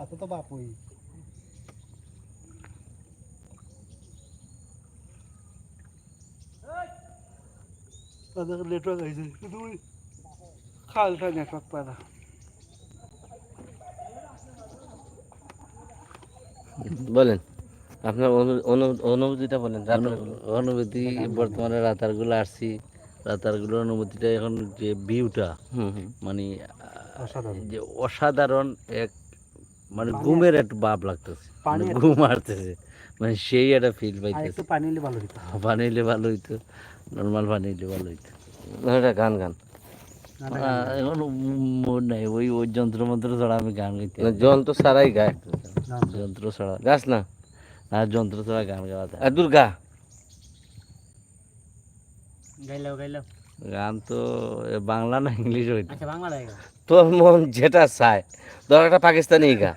এত তো বাপুই তাদের নেটওয়ার্ক আইছে কিন্তু ওই খালটা নেটওয়ার্ক পায় না বলেন। আপনার অনু- অনু- অনুভূতিটা বলেন। অনুভূতি বর্তমানে রাতারগুলো আসছি। রাতারগুলোর অনুভূতিটা এখন যে ভিউটা মানে যে অসাধারণ এক মানে ঘুমের একটা বাপ লাগতেছে। পানি মানে ঘুম আসতেছে মানে সেই একটা ফিল পাইতেছে। একটু পানি হলে ভালো হতো পানি হইলে ভালো হইতো। নর্মাল পানি হইলে ভালো হইতো। এটা গান গান। এখন মোড নাই। ওই ওই যন্ত্র মন্ত্র ছাড়া আমি গান গাইতে যন্ত্র ছাড়াই গায়। যন্ত্র ছাড়া। গাছ না? আর যন্ত্র ছাড়া গান গাওয়া যায় আর দুর্গা গাইলাও গাইলাও। গান তো বাংলা না ইংলিশ হইতো। আচ্ছা তোর মন যেটা চায়। ধর একটা পাকিস্তানি গা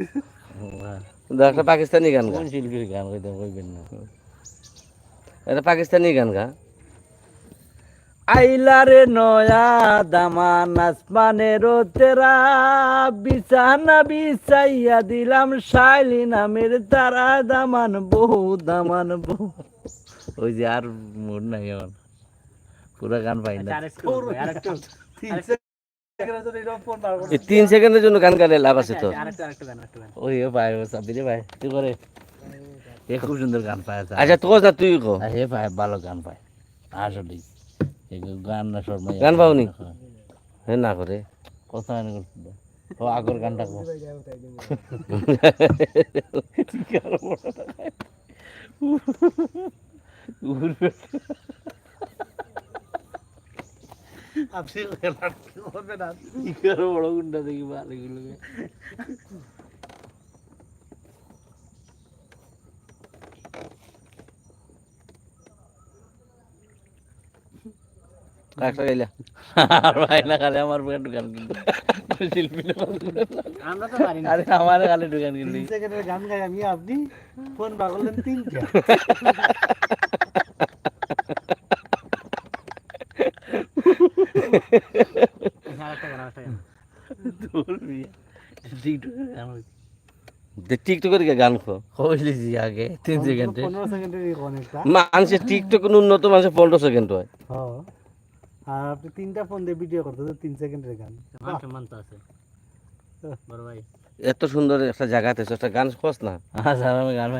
ধর একটা পাকিস্তানি গান গা। শিল্পীর গান গাইতে কইবেন না? এটা পাকিস্তানি গান গা। আইলারে নয়া দামান আসমানের তেরা বিছানা বিছাইয়া দিলাম শাইলি নামের তারা দামান বহু দামান বহু ওই যে আর মুড নাই আমার। পুরা গান পাই না তিন সেকেন্ডের জন্য গান গালে লাভ আছে তো ওই ও ভাই ও সাবিরে ভাই কি করে এ খুব সুন্দর গান পায় আচ্ছা তোর না তুই কো হে ভাই ভালো গান পায় আসলে এই গান না শর্মা গান পাওনি? হে না করে কথা গান করছিল ও আগর গানটা কো বড় গুন্ডা দেখি ভালো গুলো একটা গাইলা আর ভাই না খালি আমার গান গান কিন্তু শিল্পী আমরা তো পারি না আরে আমার খালি গান কিন্তু গান গাই আমি আপনি ফোন বার করলেন তিনটা টিকটকের কে গান খো। কইলিছি আগে তিন সেকেন্ডে পনেরো সেকেন্ডের অনেকটা মানুষের টিকটক উন্নত মানুষের পনেরো সেকেন্ড হয়। হ্যাঁ। আর আপনি তিনটা ফোন দিয়ে ভিডিও করতে তিন সেকেন্ডের গান। বড় ভাই। এত সুন্দর একটা জায়গাতে একটা গান খোঁজ না। আচ্ছা আমি গান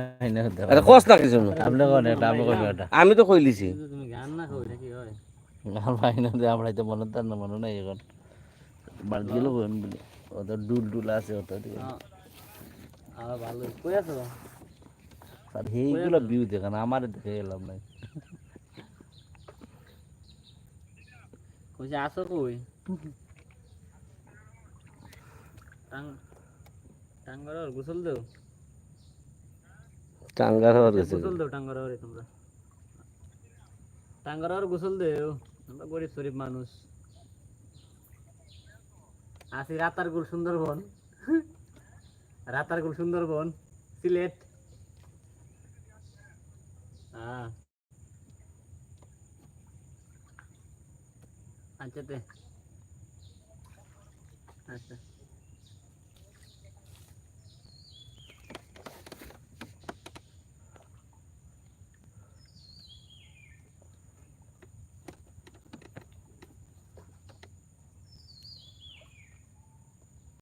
হতে খোঁজ না কিছু। আপনি আমি তো কইলিছি। তুমি গান না কই হয়? গান পাই না দে আমরা তো মনে তার না মনে নাই এখন। বাড়ি গেল কোন বলে অত ডুল ডুল আছে অত দিকে। আর ভালো। কই আছো? আর এইগুলো ভিউ দেখান আমার দেখে এলাম নাই কইছে আসো কই? টাং টাঙ্গার গোসল দেও? টাঙ্গার গোসল দেও টাঙ্গার তোমরা। টাঙ্গার গোসল দেও। আমরা গরিব শরীফ মানুষ। আসি রাতারগুল সুন্দরবন। রাতার রাতারগুল সুন্দরবন সিলেট। আচ্ছা তে। আচ্ছা।